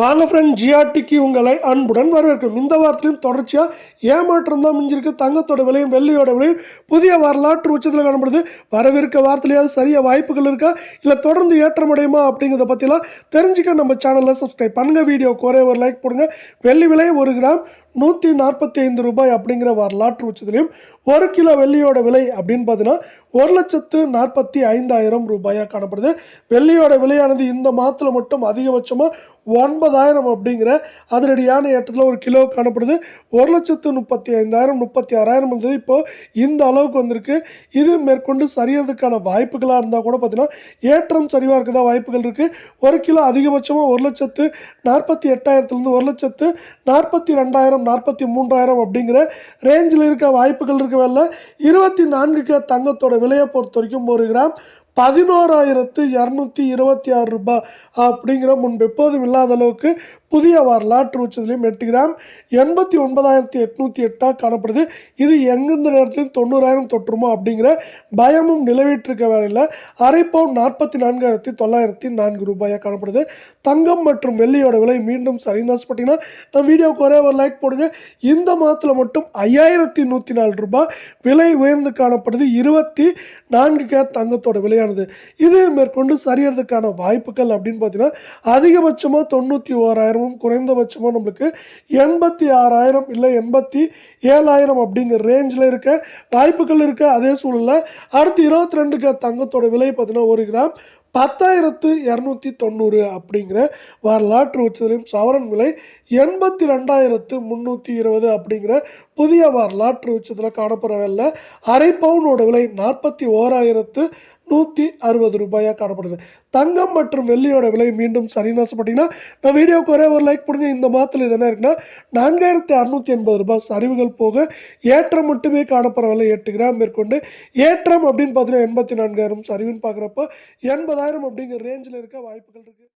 வாங்க ஃப்ரெண்ட் ஜிஆர்டிக்கு உங்களை அன்புடன் வரவேற்கும் இந்த வாரத்திலையும் தொடர்ச்சியாக ஏமாற்றம் தான் மிஞ்சிருக்கு. தங்கத்தோட விலையும் வெள்ளியோட விலையும் புதிய வரலாற்று உச்சத்தில் காணப்படுது. வரவிருக்க வாரத்திலேயாவது சரியாக வாய்ப்புகள் இருக்கா? இல்லை தொடர்ந்து ஏற்றமடையுமா அப்படிங்கிறத பற்றிலாம் தெரிஞ்சுக்க நம்ம சேனலில் சப்ஸ்கிரைப் பண்ணுங்கள் வீடியோ குறைய ஒரு லைக் போடுங்க. வெள்ளி விலை ஒரு கிராம் நூற்றி நாற்பத்தி ஐந்து ரூபாய் அப்படிங்கிற வரலாற்று உச்சத்திலையும் ஒரு கிலோ வெள்ளியோட விலை அப்படின்னு பார்த்தீங்கன்னா ஒரு லட்சத்து நாற்பத்தி ஐந்தாயிரம் ரூபாயாக காணப்படுது. வெள்ளியோட விலையானது இந்த மாதத்தில் மட்டும் அதிகபட்சமாக ஒன்பதாயிரம் அப்படிங்கிற அதிரடியான ஏற்றத்தில் ஒரு கிலோ காணப்படுது. ஒரு லட்சத்து முப்பத்தி ஐந்தாயிரம் முப்பத்தி ஆறாயிரம் இருந்தது. இப்போது இந்த அளவுக்கு வந்திருக்கு. இது மேற்கொண்டு சரியறதுக்கான வாய்ப்புகளாக இருந்தால் கூட பார்த்தீங்கன்னா ஏற்றம் சரிவாக இருக்கதா வாய்ப்புகள் இருக்குது ஒரு கிலோ அதிகபட்சமாக ஒரு லட்சத்து நாற்பத்தி எட்டாயிரத்துலேருந்து ஒரு லட்சத்து நாற்பத்தி ரெண்டாயிரம் நாற்பத்தி மூன்றாயிரம் அப்படிங்கிற ரேஞ்சில் இருக்க வாய்ப்புகள் இருக்க வேலை இருபத்தி நான்குக்கு தங்கத்தோட விலையை பொறுத்த வரைக்கும் ஒரு கிராம் பதினோராயிரத்து இரநூத்தி இருபத்தி ஆறு ரூபாய் அப்படிங்கிற முன்பு எப்போதும் இல்லாத அளவுக்கு புதிய வரலாற்று உச்சத்திலையும் எட்டு கிராம் எண்பத்தி ஒன்பதாயிரத்தி எட்நூற்றி எட்டாக காணப்படுது. இது எங்கெந்த நேரத்திலும் தொண்ணூறாயிரம் தொற்றுமோ அப்படிங்கிற பயமும் நிலவிட்டிருக்க வேலையில் அரை பவுன் நாற்பத்தி நான்காயிரத்தி தொள்ளாயிரத்தி நான்கு ரூபாயாக காணப்படுது. தங்கம் மற்றும் வெள்ளியோட விலை மீண்டும் சரின்னு பார்த்தீங்கன்னா நம்ம வீடியோக்கு ஒரே ஒரு லைக் போடுங்க. இந்த மாதத்தில் மட்டும் ஐயாயிரத்தி நூற்றி நாலு ரூபாய் விலை உயர்ந்து காணப்படுது. இருபத்தி நான்கு கேட் தங்கத்தோட சரியானது. இது மேற்கொண்டு சரியறதுக்கான வாய்ப்புகள் அப்படின்னு பார்த்தீங்கன்னா அதிகபட்சமாக தொண்ணூற்றி ஓராயிரமும் குறைந்தபட்சமாக நம்மளுக்கு எண்பத்தி ஆறாயிரம் இல்லை எண்பத்தி ஏழாயிரம் அப்படிங்கிற ரேஞ்சில் இருக்க வாய்ப்புகள் இருக்க. அதே சூழலில் அடுத்து இருபத்தி ரெண்டு தங்கத்தோட விலை பார்த்தீங்கன்னா ஒரு கிராம் பத்தாயிரத்து இரநூத்தி தொண்ணூறு அப்படிங்கிற வரலாற்று உச்சத்திலையும் சவரன் விலை எண்பத்தி ரெண்டாயிரத்து முந்நூற்றி இருபது அப்படிங்கிற புதிய வரலாற்று உச்சத்தில் காணப்படவில்லை அரை பவுனோட விலை நாற்பத்தி ஓராயிரத்து நூற்றி அறுபது ரூபாயாக காணப்படுது. தங்கம் மற்றும் வெள்ளியோட விலை மீண்டும் சரின்னு ஆசைப்பட்டீங்கன்னா நான் வீடியோக்கு ஒரே ஒரு லைக் பண்ணுங்கள் இந்த மாதத்தில் இது என்ன இருக்குன்னா நான்காயிரத்தி அறுநூற்றி எண்பது ரூபாய் சரிவுகள் போக ஏற்றம் மட்டுமே காணப்படவில்லை. எட்டு கிராம் மேற்கொண்டு ஏற்றம் அப்படின்னு பார்த்தீங்கன்னா எண்பத்தி நான்காயிரம் சரிவுன்னு பார்க்குறப்போ எண்பதாயிரம் அப்படிங்கிற ரேஞ்சில் இருக்க வாய்ப்புகள் இருக்குது